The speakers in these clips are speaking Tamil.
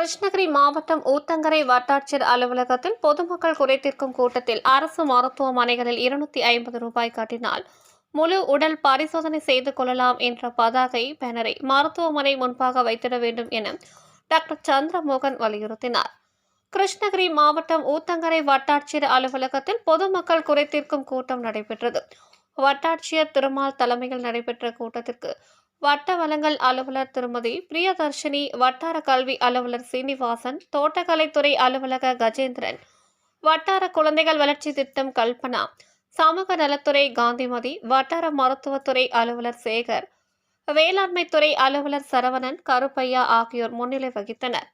கிருஷ்ணகிரி மாவட்டம் ஊத்தங்கரை வட்டாட்சியர் அலுவலகத்தில் பொதுமக்கள் குறைதீர்க்கும் கூட்டத்தில் அரசு மருத்துவமனைகளில் இருநூத்தி ஐம்பது ரூபாய் கட்டினால் முழு உடல் பரிசோதனை செய்து கொள்ளலாம் என்ற பதாகை பேனரை மருத்துவமனை முன்பாக வைத்திட வேண்டும் என டாக்டர் சந்திரமோகன் வலியுறுத்தினார். கிருஷ்ணகிரி மாவட்டம் ஊத்தங்கரை வட்டாட்சியர் அலுவலகத்தில் பொதுமக்கள் குறைத்திருக்கும் கூட்டம் நடைபெற்றது. வட்டாட்சியர் திருமால் தலைமையில் நடைபெற்ற கூட்டத்திற்கு வட்ட வளங்கள் அலுவலர் திருமதி பிரியதர்ஷினி வட்டார கல்வி அலுவலர் சீனிவாசன் தோட்டக்கலைத்துறை அலுவலக கஜேந்திரன் வட்டார குழந்தைகள் வளர்ச்சி திட்டம் கல்பனா சமூக நலத்துறை காந்திமதி வட்டார மருத்துவத்துறை அலுவலர் சேகர் வேளாண்மைத்துறை அலுவலர் சரவணன் கருப்பையா ஆகியோர் முன்னிலை வகித்தனர்.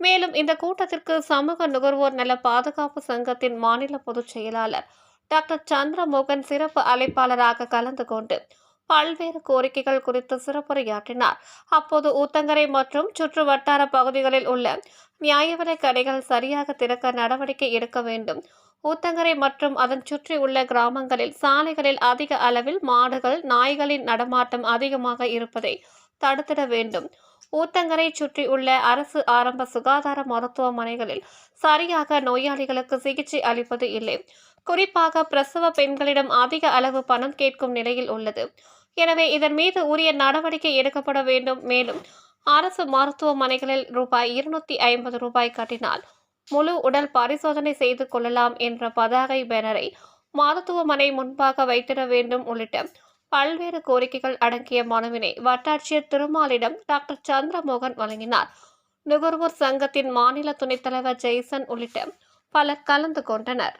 மேலும் இந்த கூட்டத்திற்கு சமூக நுகர்வோர் நல பாதுகாப்பு சங்கத்தின் மாநில பொதுச் செயலாளர் டாக்டர் சந்திரமோகன் சிறப்பு அழைப்பாளராக கலந்து கொண்டு பல்வேறு கோரிக்கைகள் குறித்து சிறப்புரையாற்றினார். அப்போது ஊத்தங்கரை மற்றும் சுற்று வட்டார பகுதிகளில் உள்ள நியாய கடைகள் சரியாக திறக்க நடவடிக்கை எடுக்க வேண்டும். ஊத்தங்கரை மற்றும் அதன் சுற்றி உள்ள கிராமங்களில் சாலைகளில் அதிக அளவில் மாடுகள் நாய்களின் நடமாட்டம் அதிகமாக இருப்பதை தடுத்திட வேண்டும். ஊத்தங்கரை சுற்றி உள்ள அரசு ஆரம்ப சுகாதார மருத்துவமனைகளில் சரியாக நோயாளிகளுக்கு சிகிச்சை அளிப்பது இல்லை. குறிப்பாக பிரசவ பெண்களிடம் அதிக அளவு பணம் கேட்கும் நிலையில் உள்ளது. எனவே இதன் மீது உரிய நடவடிக்கை எடுக்கப்பட வேண்டும். மேலும் அரசு மருத்துவமனைகளில் ரூபாய் இருநூத்தி ஐம்பது ரூபாய் கட்டினால் முழு உடல் பரிசோதனை செய்து கொள்ளலாம் என்ற பதாகை பேனரை மருத்துவமனை முன்பாக வைத்திட வேண்டும் உள்ளிட்ட பல்வேறு கோரிக்கைகள் அடங்கிய மனுவினை வட்டாட்சியர் திருமாலிடம் டாக்டர் சந்திரமோகன் வழங்கினார். நுகர்வோர் சங்கத்தின் மாநில துணைத் தலைவர் ஜெய்சன் உள்ளிட்ட பலர் கலந்து கொண்டனர்.